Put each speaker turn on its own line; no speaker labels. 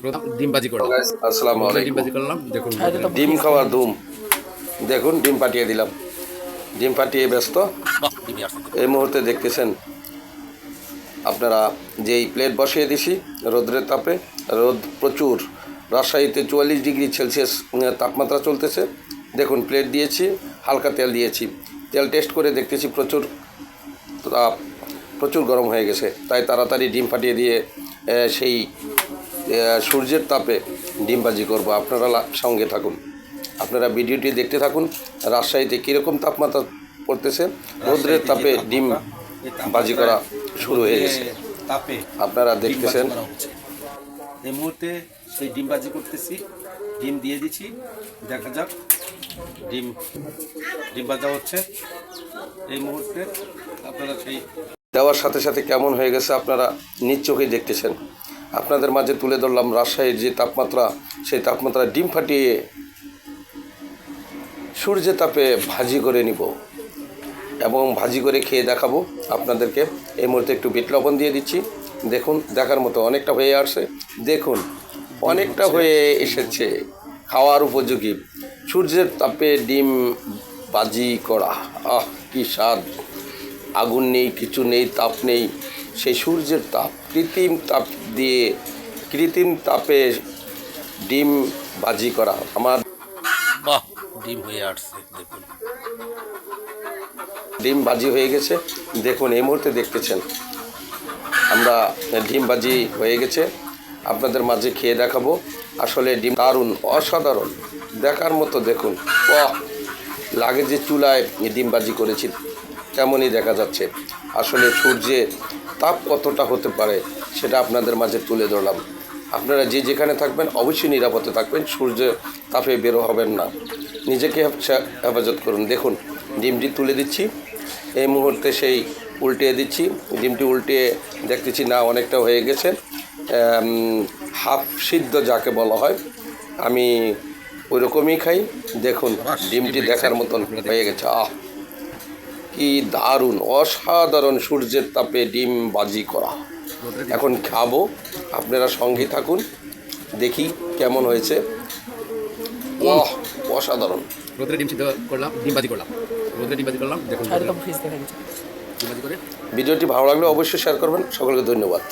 প্রথম ডিম ভাজি করলাম
আসসালামু
ডিম
আলাইকুম।
করলাম দেখুন
ডিম খাওয়া ধুম দেখুন ডিম পাঠিয়ে দিলাম। ডিম পাঠিয়ে ব্যস্ত। এই মুহূর্তে দেখতেছেন আপনারা যেই প্লেট বসিয়ে দিছি রোদ্রের তাপে রোদ প্রচুর। রাজশাহীতে চুয়াল্লিশ ডিগ্রি সেলসিয়াস তাপমাত্রা চলতেছে। দেখুন প্লেট দিয়েছি হালকা তেল দিয়েছি। তেল টেস্ট করে দেখতেছি প্রচুর তাপ। প্রচুর গরম হয়ে গেছে। তাই তাড়াতাড়ি ডিম ফাটিয়ে দিয়ে সেই সূর্যের তাপে ডিম ভাজি করব। আপনারা সঙ্গে থাকুন। আপনারা ভিডিওটি দেখতে থাকুন রাজশাহীতে কীরকম তাপমাত্রা পড়তেছে রোদ্রের তাপে ডিম বাজি করা শুরু হয়ে গেছে।
তাপে
আপনারা দেখতেছেন।
এই মুহূর্তে সেই ডিম ভাজি করতেছি ডিম দিয়ে দিচ্ছি দেখা যাক ডিম ডিম ভাজা হচ্ছে। এই মুহূর্তে আপনারা সেই
দেওয়ার সাথে সাথে কেমন হয়ে গেছে আপনারা নিজ চোখেই দেখতেছেন। আপনাদের মাঝে তুলে ধরলাম রাজশাহীর যে তাপমাত্রা, সেই তাপমাত্রা ডিম ফাটিয়ে সূর্যের তাপে ভাজি করে নিব এবং ভাজি করে খেয়ে দেখাবো আপনাদেরকে। এই মুহূর্তে একটু বিট লবণ দিয়ে দিচ্ছি। দেখুন, দেখার মতো অনেকটা হয়ে আসছে। দেখুন, অনেকটা হয়ে এসেছে খাওয়ার উপযোগী। সূর্যের তাপে ডিম বাজি করা, আহ, কি স্বাদ। আগুন নেই কিছু নেই তাপ নেই। সেই সূর্যের তাপ কৃত্রিম তাপ দিয়ে কৃত্রিম তাপে ডিম বাজি করা। আমার
বাহ ডিম হয়ে আসছে দেখুন।
ডিম বাজি হয়ে গেছে। দেখুন এই মুহূর্তে দেখতেছেন আমরা ডিম বাজি হয়ে গেছে। আপনাদের মাঝে খেয়ে দেখাবো। আসলে ডিম দারুণ অসাধারণ। দেখার মতো দেখুন। লাগে যে চুলায় ডিম বাজি করেছি। তেমনই দেখা যাচ্ছে। আসলে সূর্যে তাপ কতটা হতে পারে সেটা আপনাদের মাঝে তুলে ধরলাম। আপনারা যে যেখানে থাকবেন অবশ্যই নিরাপদে থাকবেন সূর্য তাপে বেরো হবেন না। নিজেকে হেফাজত করুন। দেখুন ডিমটি তুলে দিচ্ছি। এই মুহূর্তে সেই উল্টিয়ে দিচ্ছি। ডিমটি উল্টিয়ে দেখতেছি না অনেকটা হয়ে গেছে। হাফ সিদ্ধ যাকে বলা হয়। আমি ওই রকমই খাই। দেখুন ডিমটি দেখার মতন হয়ে গেছে। আহ! কি দারুণ অসাধারণ সূর্যের তাপে ডিম বাজি করা। এখন খাব আপনারা সঙ্গে থাকুন দেখি কেমন হয়েছে। ওহ অসাধারণ।
রোদ্রে ডিম সিদ্ধ করলাম ডিম বাজি করলাম। রোদ্রে ডিম বাজি করলাম দেখুন।
ভিডিওটি ভালো লাগলে অবশ্যই শেয়ার করবেন। সকলকে ধন্যবাদ।